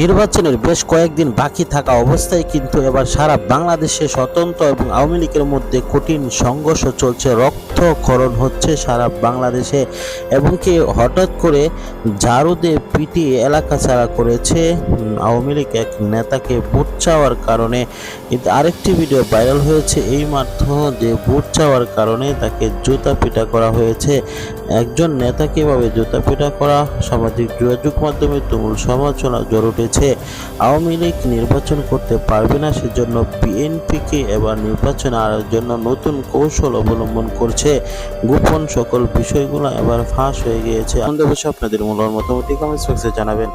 নির্বাচনের বেশ কয়েকদিন বাকি থাকা অবস্থায় কিন্তু এবার সারা বাংলাদেশে স্বতন্ত্র এবং আওয়ামী লীগের মধ্যে কঠিন সংঘর্ষ চলছে, রক্তক্ষরণ হচ্ছে সারা বাংলাদেশে এবং কি হঠাৎ করে ঝাড়ুদে পিটিয়ে এলাকা ছাড়া করেছে আওয়ামী লীগ এক নেতাকে ভোট চাওয়ার কারণে। আরেকটি ভিডিও ভাইরাল হয়েছে, এই মাত্র যে ভোট চাওয়ার কারণে তাকে জুতা পিটা করা হয়েছে। একজন নেতাকে এভাবে জুতা পিটা করা, সামাজিক যোগাযোগ মাধ্যমে তুমুল সমালোচনা জ্বর উঠেছে আওয়ামী লীগ নির্বাচন করতে পারবে না, সেজন্য বিএনপিকে এবার নির্বাচন আনার জন্য নতুন কৌশল অবলম্বন করছে গোপন সকল বিষয়গুলো এবার ফাঁস হয়ে গিয়েছে। আমাদের আপনাদের মূল্যবান মতামত কমেন্টস বক্সে জানাবেন।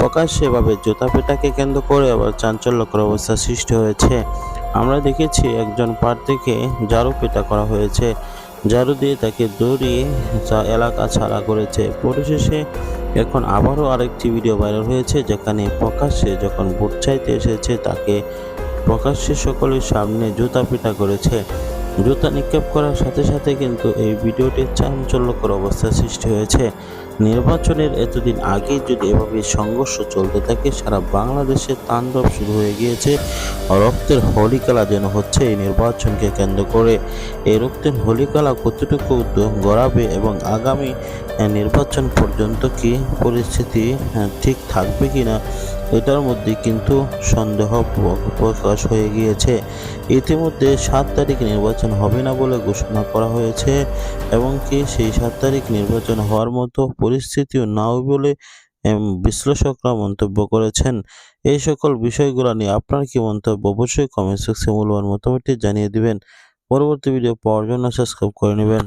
প্রকাশ্যে এভাবে জুতা পেটাকে কেন্দ্র করে আবার চাঞ্চল্যকর অবস্থা সৃষ্টি হয়েছে। আমরা দেখেছি একজন প্রার্থীকে ঝাড়ু পেটা করা হয়েছে। ঝাড়ু দিয়ে তাকে দৌড়িয়ে এলাকা ছাড়া করেছে। পরিশেষে এখন আবারও আরেকটি ভিডিও ভাইরাল হয়েছে, যেখানে প্রকাশ্যে যখন ভোট চাইতে এসেছে, তাকে প্রকাশ্যে সকলের সামনে জুতা পিটা করেছে। জুতা নিক্ষেপ করার সাথে সাথে কিন্তু এই ভিডিওটির চাঞ্চল্যকর অবস্থা সৃষ্টি হয়েছে। নির্বাচনের এতদিন আগে যদি এভাবে সংঘর্ষ চলতে থাকে, সারা বাংলাদেশে তাণ্ডব শুরু হয়ে গিয়েছে। রক্তের হোলিকালা যেন হচ্ছে এই নির্বাচনকে কেন্দ্র করে। এই রক্তের হোলিকালা কতটুকু গড়াবে এবং আগামী নির্বাচন পর্যন্ত কি পরিস্থিতি ঠিক থাকবে কি না এটার মধ্যে কিন্তু সন্দেহ প্রকাশ হয়ে গিয়েছে। ইতিমধ্যে সাত তারিখ নির্বাচন হবে না বলে ঘোষণা করা হয়েছে এবং কি সেই সাত তারিখ নির্বাচন হওয়ার মতো পরিস্থিতিও নাও বলে বিশ্লেষকরা মন্তব্য করেছেন। এই সকল বিষয়গুলো নিয়ে আপনার কি মন্তব্য? অবশ্যই কমেন্ট সেকশনে মূল্যবান মতামতটি জানিয়ে দিবেন। পরবর্তী ভিডিও পাওয়ার জন্য সাবস্ক্রাইব করে নেবেন।